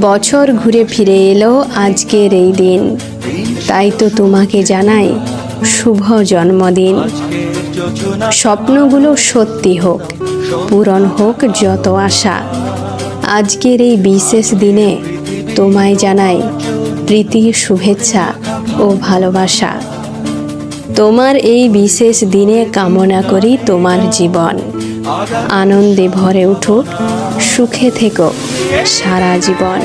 বছর ঘুরে ফিরে এলো আজকের এই দিন। তাই তো তোমাকে জানাই শুভ জন্মদিন। স্বপ্নগুলো সত্যি হোক, পূরণ হোক যত আশা। আজকের এই বিশেষ দিনে তোমায় জানাই প্রীতি, শুভেচ্ছা ও ভালোবাসা। তোমার এই বিশেষ দিনে কামনা করি তোমার জীবন। আনন্দে ভরে উঠুক সুখে থেকো সারা জীবন।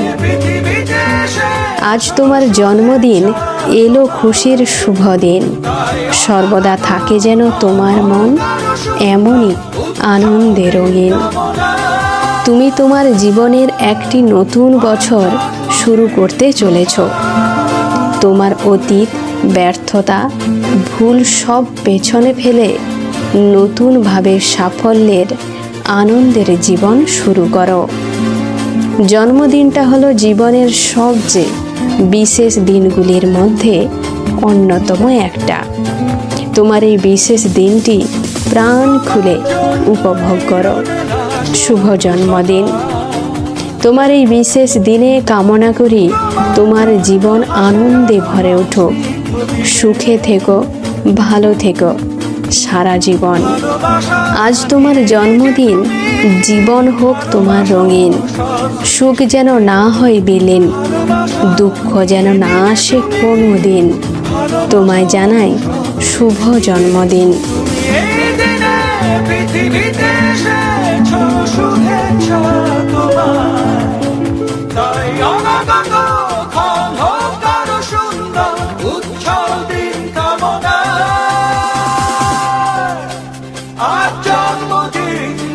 আজ তোমার জন্মদিন, এলো খুশির শুভ দিন। সর্বদা থাকে যেন তোমার মন এমনই আনন্দে রঙিন। তুমি তোমার জীবনের একটি নতুন বছর শুরু করতে চলেছ। তোমার অতীত, ব্যর্থতা, ভুল সব পেছনে ফেলে নতুনভাবে সাফল্যের আনন্দের জীবন শুরু করো। জন্মদিনটা হলো জীবনের সবচেয়ে বিশেষ দিনগুলির মধ্যে অন্যতম একটা। তোমার এই বিশেষ দিনটি প্রাণ খুলে উপভোগ করো। শুভ জন্মদিন। তোমার এই বিশেষ দিনে কামনা করি তোমার জীবন আনন্দে ভরে উঠুক সুখে থেকো, ভালো থেকো। সারা জীবন। আজ তোমার জন্মদিন, জীবন হোক তোমার রঙিন। সুখ যেন না হয় বিলীন, দুঃখ যেন না আসে কোনো দিন তোমায় জানাই শুভ জন্মদিন। আজ জন্মদিন।